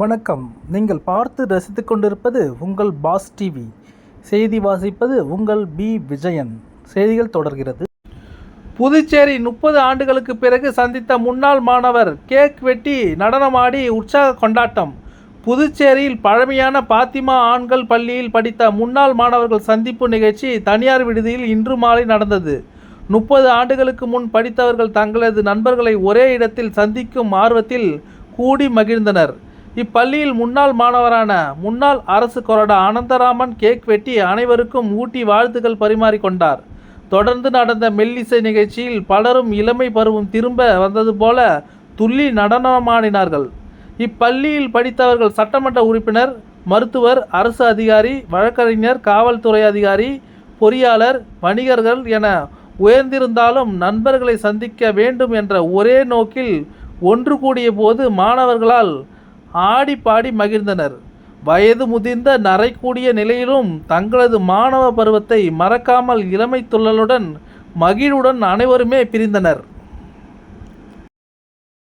வணக்கம். நீங்கள் பார்த்து ரசித்து கொண்டிருப்பது உங்கள் பாஸ் டிவி. செய்தி வாசிப்பது உங்கள் பி. விஜயன். செய்திகள் தொடர்கிறது. புதுச்சேரி முப்பது ஆண்டுகளுக்கு பிறகு சந்தித்த முன்னாள் மாணவர் கேக் வெட்டி நடனமாடி உற்சாக கொண்டாட்டம். புதுச்சேரியில் பழமையான பாத்திமா ஆண்கள் பள்ளியில் படித்த முன்னாள் மாணவர்கள் சந்திப்பு நிகழ்ச்சி தனியார் விடுதியில் இன்று மாலை நடந்தது. முப்பது ஆண்டுகளுக்கு முன் படித்தவர்கள் தங்களது நண்பர்களை ஒரே இடத்தில் சந்திக்கும் ஆர்வத்தில் கூடி மகிழ்ந்தனர். இப்பள்ளியில் முன்னாள் மாணவரான முன்னாள் அரசு கொறடா ஆனந்தராமன் கேக் வெட்டி அனைவருக்கும் ஊட்டி வாழ்த்துக்கள் பரிமாறிக்கொண்டார் தொடர்ந்து நடந்த மெல்லிசை நிகழ்ச்சியில் பலரும் இளமை பருவம் திரும்ப வந்தது போல துள்ளி நடனமாடினார்கள். இப்பள்ளியில் படித்தவர்கள் சட்டமன்ற உறுப்பினர் மருத்துவர் அரசு அதிகாரி வழக்கறிஞர் காவல்துறை அதிகாரி பொறியாளர் வணிகர்கள் என உயர்ந்திருந்தாலும் நண்பர்களை சந்திக்க வேண்டும் என்ற ஒரே நோக்கில் ஒன்று கூடிய போது மாணவர்களால் ஆடி பாடி மகிழ்ந்தனர். வயது முதிர்ந்த நரைக்கூடிய நிலையிலும் தங்களது மாணவ பருவத்தை மறக்காமல் இளமை துள்ளலுடன் மகிழ்வுடன் அனைவருமே பிரிந்தனர்.